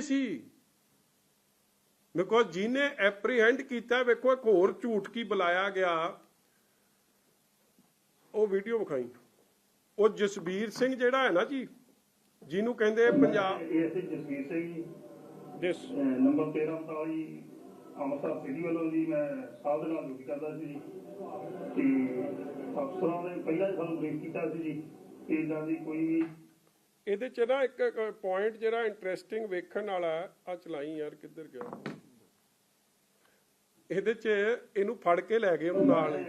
ਸੀ। Because ਜਿਹਨੇ apprehend ਕੀਤਾ ਵੇਖੋ ਇੱਕ ਹੋਰ ਝੂਠ ਕੀ ਬੁਲਾਇਆ ਗਿਆ? ਉਹ ਵੀਡੀਓ ਵਿਖਾਈ। ਉਹ ਜਸਬੀਰ ਸਿੰਘ ਜਿਹੜਾ ਹੈ ਨਾ ਜੀ ਜਿਹਨੂੰ ਕਹਿੰਦੇ ਪੰਜਾਬ ਇਹ ਅਸੀਂ ਜਸਵੀਰ ਸਿੰਘ ਜੀ। ਜਿਸ ਨੰਬਰ 13 45 ਅੰਮ੍ਰਿਤਸਰ ਸਿਟੀ ਵੱਲੋਂ ਜੀ ਮੈਂ ਸਾਹਿਬ ਦੇ ਨਾਲ ਡਿਊਟੀ ਕਰਦਾ ਸੀ ਜੀ। ਤੇ ਅਫਸਰਾਂ ਨੇ ਪਹਿਲਾਂ ਹੀ ਸਾਨੂੰ ਬਰੀਫ ਕੀਤਾ ਸੀ ਜੀ ਕਿ ਇਦਾਂ ਦੀ ਕੋਈ ਇਹਦੇ ਚ ਨਾ ਇੱਕ ਪੁਆਇੰਟ ਜਿਹੜਾ ਇੰਟਰਸਟਿੰਗ ਵੇਖਣ ਵਾਲਾ ਆ ਚਲਾਈ ਯਾਰ, ਕਿੱਧਰ ਗਿਆ? ਇਹਦੇ ਚ ਇਹਨੂੰ ਫੜ ਕੇ ਲੈ ਗਏ ਉਹਨੂੰ ਨਾਲ।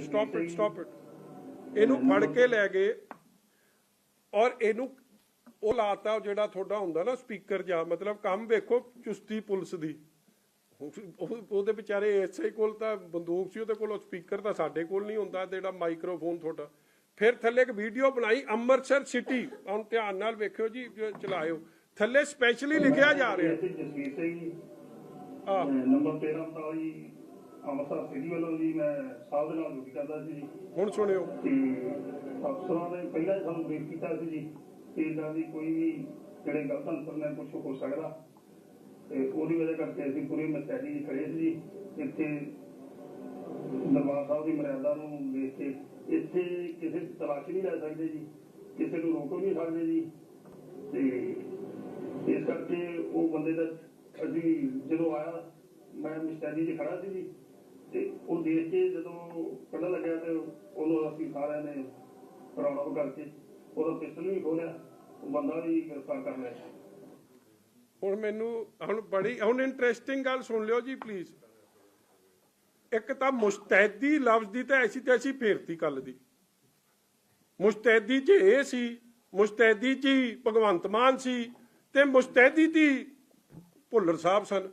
ਸਟਾਪ ਇਟ ਸਟਾਪ ਇਟ ਇਹਨੂੰ ਫੜ ਕੇ ਲੈ ਗਏ ਔਰ ਇਹਨੂੰ ਉਹ ਲਾਤਾ ਜਿਹੜਾ ਤੁਹਾਡਾ ਹੁੰਦਾ ਨਾ ਸਪੀਕਰ ਜਾਂ ਮਤਲਬ ਕੰਮ ਵੇਖੋ ਚੁਸਤੀ ਪੁਲਿਸ ਦੀ। ਉਹ- ਉਹਦੇ ਵਿਚਾਰੇ ਐਸਆਈ ਕੋਲ ਤਾਂ ਬੰਦੂਕ ਸੀ, ਉਹਦੇ ਕੋਲ ਸਪੀਕਰ ਤਾਂ ਸਾਡੇ ਕੋਲ ਨਹੀਂ ਹੁੰਦਾ ਜਿਹੜਾ ਮਾਈਕ੍ਰੋਫੋਨ ਤੁਹਾਡਾ। ਫਿਰ ਥੱਲੇ ਇੱਕ ਵੀਡੀਓ ਬਣਾਈ ਅੰਮ੍ਰਿਤਸਰ ਸਿਟੀ। ਹੁਣ ਧਿਆਨ ਨਾਲ ਵੇਖਿਓ ਜੀ ਚਲਾਇਓ। ਥੱਲੇ ਸਪੈਸ਼ਲੀ ਲਿਖਿਆ ਜਾ ਰਿਹਾ। ਜਸਵੀਰ ਸਿੰਘ ਆ ਨੰਬਰ 13 45 ਅੰਮ੍ਰਿਤਸਰ ਸਿਟੀ ਵੱਲੋਂ ਜੀ ਮੈਂ ਸਾਹਿਬ ਦੇ ਨਾਲ ਡਿਊਟੀ ਕਰਦਾ ਸੀ। ਜੀ ਹੁਣ ਸੁਣਿਓ। ਤੇ ਅਫਸਰਾਂ ਨੇ ਪਹਿਲਾਂ ਹੀ ਸਾਨੂੰ ਬਰੀਫ ਕੀਤਾ ਸੀ ਜੀ ਕਿ ਇਦਾਂ ਦੀ ਕੋਈ ਵੀ ਜਿਹੜੇ ਗਲਤ ਅੰਸਰ ਨੇ ਕੁਝ ਹੋ ਸਕਦਾ। ਤੇ ਉਹਦੀ ਵਜ੍ਹਾ ਕਰਕੇ ਅਸੀਂ ਪੂਰੀ ਮਸਤੈਦੀ ਖੜੇ ਸੀ ਜੀ। ਇੱਥੇ ਦਰਬਾਰ ਸਾਹਿਬ ਦੀ ਮਰਿਆਦਾ ਨੂੰ ਦੇਖ ਕੇ ਇੱਥੇ ਕਿਸੇ ਦੀ ਤਲਾਸ਼ ਨਹੀਂ ਲੈ ਸਕਦੇ ਜੀ, ਕਿਸੇ ਨੂੰ ਰੋਕ ਨਹੀਂ ਸਕਦੇ ਜੀ। ਤੇ ਇਸ ਕਰਕੇ ਉਹ ਬੰਦੇ ਦਾ ਅਸੀਂ ਜਦੋਂ ਆਇਆ, ਮੈਂ ਮਸਤੈਦੀ 'ਚ ਖੜਾ ਸੀ ਜੀ, ਤੇ ਉਹ ਦੇਖ ਕੇ ਜਦੋਂ ਕੱਢਣ ਲੱਗਿਆ ਤੇ ਉਹਨੂੰ ਅਸੀਂ ਸਾਰਿਆਂ ਨੇ ਰੌਣਕ ਕਰਕੇ ਉਹਦਾ ਪਿਸਟਲ ਵੀ ਖੋਲਿਆ ਉਹ ਬੰਦਾ ਵੀ ਗ੍ਰਿਫਤਾਰ ਕਰ ਲਿਆ। ਹੁਣ ਮੈਨੂੰ, ਹੁਣ ਬੜੀ, ਹੁਣ ਇੰਟਰਸਟਿੰਗ ਗੱਲ ਸੁਣ ਲਿਓ ਜੀ ਪਲੀਜ਼ ਇੱਕ ਤਾਂ ਮੁਸਤੈਦੀ ਲਫ਼ਜ਼ ਦੀ ਤਾਂ ਐਸੀ ਤੈਸੀ ਫੇਰਤੀ ਕੱਲ ਦੀ। ਮੁਸਤੈਦੀ 'ਚ ਇਹ ਸੀ, ਮੁਸਤੈਦੀ 'ਚ ਭਗਵੰਤ ਮਾਨ ਸੀ ਤੇ ਮੁਸਤੈਦੀ ਦੀ ਭੁੱਲਰ ਸਾਹਿਬ ਸਨ।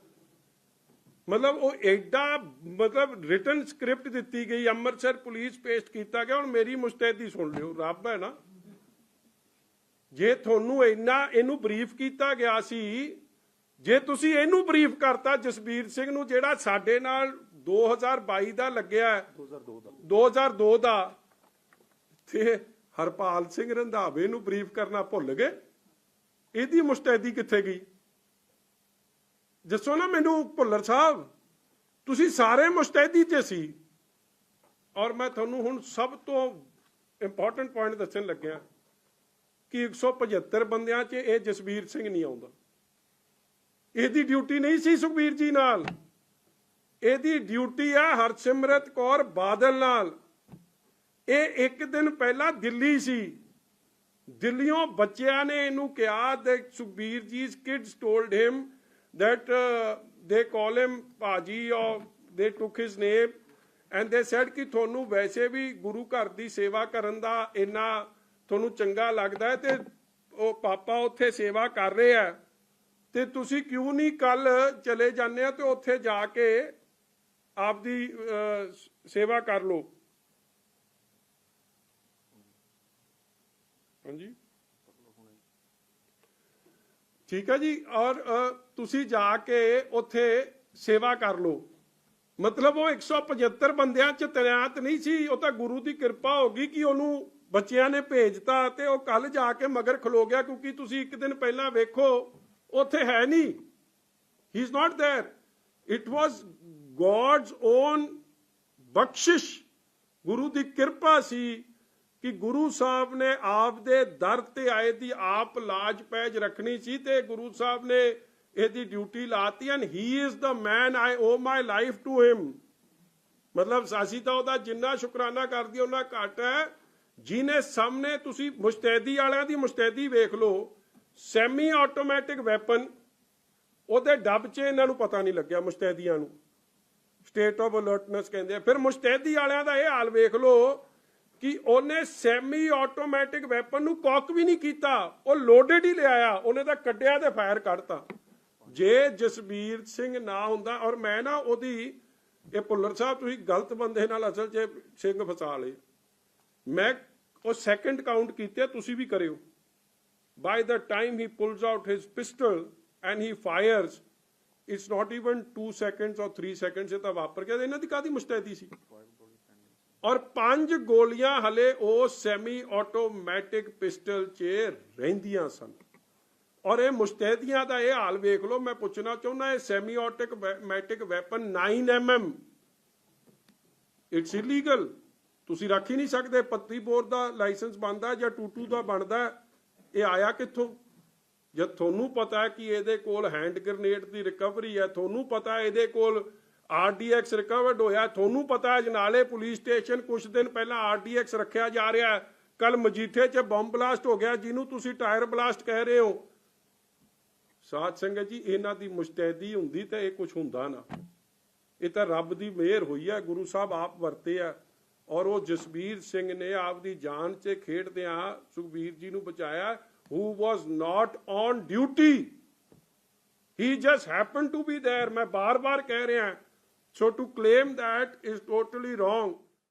ਮਤਲਬ ਉਹ ਐਡਾ ਮਤਲਬ ਰਿਟਨ ਸਕ੍ਰਿਪਟ ਦਿੱਤੀ ਗਈ, ਅੰਮ੍ਰਿਤਸਰ ਪੁਲਿਸ ਪੇਸ਼ਟ ਕੀਤਾ ਗਿਆ, ਹੁਣ ਮੇਰੀ ਮੁਸਤੈਦੀ ਸੁਣ ਲਿਓ, ਰੱਬ ਹੈ ਨਾ। ਜੇ ਤੁਹਾਨੂੰ ਇੰਨਾ, ਇਹਨੂੰ ਬਰੀਫ ਕੀਤਾ ਗਿਆ ਸੀ, ਜੇ ਤੁਸੀਂ ਇਹਨੂੰ ਬਰੀਫ ਕਰਤਾ ਜਸਬੀਰ ਸਿੰਘ ਨੂੰ, ਜਿਹੜਾ ਸਾਡੇ ਨਾਲ 2022 ਦਾ ਲੱਗਿਆ 2002 ਦਾ 2002 ਦਾ ਤੇ ਹਰਪਾਲ ਸਿੰਘ ਰੰਧਾਵੇ ਨੂੰ ਬਰੀਫ ਕਰਨਾ ਭੁੱਲ ਗਏ। ਇਹਦੀ ਮੁਸਤੈਦੀ ਕਿੱਥੇ ਗਈ? ਦੱਸੋ ਨਾ ਮੈਨੂੰ, ਭੁੱਲਰ ਸਾਹਿਬ, ਤੁਸੀਂ ਸਾਰੇ ਮੁਸਤੈਦੀ 'ਚ ਸੀ। ਔਰ ਮੈਂ ਤੁਹਾਨੂੰ ਹੁਣ ਸਭ ਤੋਂ ਇੰਪੋਰਟੈਂਟ ਪੁਆਇੰਟ ਦੱਸਣ ਲੱਗਿਆ ਕਿ 175 ਬੰਦਿਆਂ 'ਚ ਇਹ ਜਸਵੀਰ ਸਿੰਘ ਨਹੀਂ ਆਉਂਦਾ। ਇਹਦੀ ਡਿਊਟੀ ਨਹੀਂ ਸੀ ਸੁਖਬੀਰ ਜੀ ਨਾਲ। ਇਹਦੀ ਡਿਊਟੀ ਆ ਹਰਸਿਮਰਤ ਕੌਰ ਬਾਦਲ ਨਾਲ। ਇਹ ਇੱਕ ਦਿਨ ਪਹਿਲਾਂ ਦਿੱਲੀ ਸੀ। ਦਿੱਲੀੋਂ ਬੱਚਿਆਂ ਨੇ ਇਹਨੂੰ ਕਿਹਾ that Sukhbir ਜੀ's kids told him that uh, they call him ਭਾਜੀ or they took his name and they said ਕਿ ਤੁਹਾਨੂੰ ਵੈਸੇ ਵੀ ਗੁਰੂ ਘਰ ਦੀ ਸੇਵਾ ਕਰਨ ਦਾ ਇੰਨਾ ਤੁਹਾਨੂੰ ਚੰਗਾ ਲੱਗਦਾ ਤੇ ਉਹ ਪਾਪਾ ਉੱਥੇ ਸੇਵਾ ਕਰ ਰਹੇ ਆ ਤੇ ਤੁਸੀਂ ਕਿਉਂ ਨਹੀਂ ਕੱਲ ਚਲੇ ਜਾਂਦੇ ਆ ਤੇ ਉੱਥੇ ਜਾ ਕੇ ਆਪਦੀ ਅਹ, ਸੇਵਾ ਕਰ ਲਓ ਹਾਂਜੀ ਠੀਕ ਹੈ ਜੀ ਔਰ ਅ, ਤੁਸੀਂ ਜਾ ਕੇ ਉੱਥੇ ਸੇਵਾ ਕਰ ਲਓ ਮਤਲਬ ਉਹ 175 ਬੰਦਿਆਂ ਚ ਤੈਨਾਤ ਨਹੀਂ ਸੀ ਉਹ ਤਾਂ ਗੁਰੂ ਦੀ ਕਿਰਪਾ ਹੋ ਗਈ ਕਿ ਉਹਨੂੰ ਬੱਚਿਆਂ ਨੇ ਭੇਜਤਾ ਤੇ ਉਹ ਕੱਲ ਜਾ ਕੇ ਮਗਰ ਖਲੋ ਗਿਆ ਕਿਉਂਕਿ ਤੁਸੀਂ ਇੱਕ ਦਿਨ ਪਹਿਲਾਂ ਵੇਖੋ ਉੱਥੇ ਹੈ ਨਹੀਂ ਹੀ is not there it was God's own ਬਖਸ਼ਿਸ਼, ਗੁਰੂ ਦੀ ਕਿਰਪਾ ਸੀ ਕਿ ਗੁਰੂ ਸਾਹਿਬ ਨੇ ਆਪ ਦੇ ਦਰ ਤੇ ਆਏ ਦੀ ਆਪ ਲਾਜ ਪੈਜ ਰੱਖਣੀ ਸੀ ਤੇ ਗੁਰੂ ਸਾਹਿਬ ਨੇ ਇਹਦੀ ਡਿਊਟੀ ਲਾਤੀ and he is the man I owe my life to him ਮਤਲਬ ਅਸੀਂ ਤਾਂ ਉਹਦਾ ਜਿੰਨਾ ਸ਼ੁਕਰਾਨਾ ਕਰਦੀ ਉਹਨਾਂ ਘੱਟ ਹੈ। ਜਿਹਨੇ ਸਾਹਮਣੇ ਤੁਸੀਂ ਮੁਸਤੈਦੀ ਵਾਲਿਆਂ ਦੀ ਮੁਸਤੈਦੀ ਵੇਖ ਲਓ ਸੈਮੀ ਆਟੋਮੈਟਿਕ ਵੈਪਨ ਉਹਦੇ ਡੱਬ 'ਚ ਇਹਨਾਂ ਨੂੰ ਪਤਾ ਨਹੀਂ ਲੱਗਿਆ, ਮੁਸਤੈਦੀਆਂ ਨੂੰ। ਸਟੇਟ ਆਫ ਅਲਰਟਨੈਸ ਕਹਿੰਦੇ ਆ। ਫਿਰ ਮੁਸਤੈਦੀ ਵਾਲਿਆਂ ਦਾ ਇਹ ਹਾਲ ਵੇਖ ਲਓ ਕਿ ਉਹਨੇ ਸੈਮੀ ਆਟੋਮੈਟਿਕ ਵੈਪਨ ਨੂੰ ਕੌਕ ਵੀ ਨਹੀਂ ਕੀਤਾ। ਉਹ ਲੋਡਡ ਹੀ ਲਿਆਇਆ। ਉਹਨੇ ਤਾਂ ਕੱਢਿਆ ਤੇ ਫਾਇਰ ਕੱਢਤਾ ਜੇ ਜਸਬੀਰ ਸਿੰਘ ਨਾ ਹੁੰਦਾ ਔਰ ਮੈਂ ਨਾ ਉਹਦੀ, ਇਹ ਭੁੱਲਰ ਸਾਹਿਬ ਤੁਸੀਂ ਗਲਤ ਬੰਦੇ ਨਾਲ ਅਸਲ 'ਚ ਸਿੰਘ ਫਸਾ ਲਏ। ਮੈਂ ਉਹ ਸੈਕੰਡ ਕਾਊਂਟ ਕੀਤੇ, ਤੁਸੀਂ ਵੀ ਕਰਿਓ। By the time he pulls out his pistol and he fires it's not even 2 seconds or 3 seconds, ਇਹ ਤਾਂ ਵਾਪਰ ਗਿਆ ਇਹਨਾਂ ਦੀ ਕਾਦੀ ਮੁਸਤੈਦੀ ਸੀ? ਔਰ ਪੰਜ ਗੋਲੀਆਂ ਹਲੇ ਉਹ ਸੈਮੀ ਆਟੋਮੈਟਿਕ ਪਿਸਟਲ 'ਚ ਰਹਿੰਦੀਆਂ ਸਨ। ਔਰ ਇਹ ਮੁਸ਼ਤੈਦੀਆਂ ਦਾ ਇਹ ਹਾਲ ਵੇਖ ਲਓ, ਮੈਂ ਪੁੱਛਣਾ ਚਾਹੁੰਦਾ, ਇਹ semi automatic weapon 9mm it's illegal ਤੁਸੀਂ ਰੱਖ ਹੀ ਨਹੀਂ ਸਕਦੇ, ਪੱਤੀ ਬੋਰ ਦਾ ਲਾਇਸੈਂਸ ਬਣਦਾ ਜਾਂ ਟੂਟੂ ਦਾ ਬਣਦਾ, ਇਹ ਆਇਆ ਕਿੱਥੋਂ? ਜਦ ਤੁਹਾਨੂੰ ਪਤਾ ਕਿ ਇਹਦੇ ਕੋਲ ਹੈਂਡ ਗ੍ਰਨੇਡ ਦੀ ਰਿਕਵਰੀ ਹੈ, ਤੁਹਾਨੂੰ ਪਤਾ ਇਹਦੇ ਕੋਲ ਆਰਡੀਐਕਸ ਰਿਕਵਰਡ ਹੋਇਆ, ਤੁਹਾਨੂੰ ਪਤਾ ਜਨਾਲੇ ਪੁਲਿਸ ਸਟੇਸ਼ਨ ਕੁਝ ਦਿਨ ਪਹਿਲਾਂ ਆਰਡੀਐਕਸ ਰੱਖਿਆ ਜਾ ਰਿਹਾ ਹੈ। ਕੱਲ ਮਜੀਠੇ 'ਚ ਬੰਬ ਬਲਾਸਟ ਹੋ ਗਿਆ, ਜਿਹਨੂੰ ਤੁਸੀਂ ਟਾਇਰ ਬਲਾਸਟ ਕਹਿ ਰਹੇ ਹੋ। ਸਾਧ ਸੰਗਤ ਜੀ, ਇਹਨਾਂ ਦੀ ਮੁਸ਼ਤੈਦੀ ਹੁੰਦੀ ਤਾਂ ਇਹ ਕੁਝ ਹੁੰਦਾ ਨਾ। ਇਹ ਤਾਂ ਰੱਬ ਦੀ ਮਿਹਰ ਹੋਈ ਹੈ, ਗੁਰੂ ਸਾਹਿਬ ਆਪ ਵਰਤੇ ਆ। ਔਰ ਉਹ ਜਸਬੀਰ ਸਿੰਘ ਨੇ ਆਪ ਦੀ ਜਾਨ 'ਚ ਖੇਡਦਿਆਂ ਸੁਖਬੀਰ ਜੀ ਨੂੰ ਬਚਾਇਆ। who was not on duty. He just happened to be there. मैं बार So to claim that is totally wrong.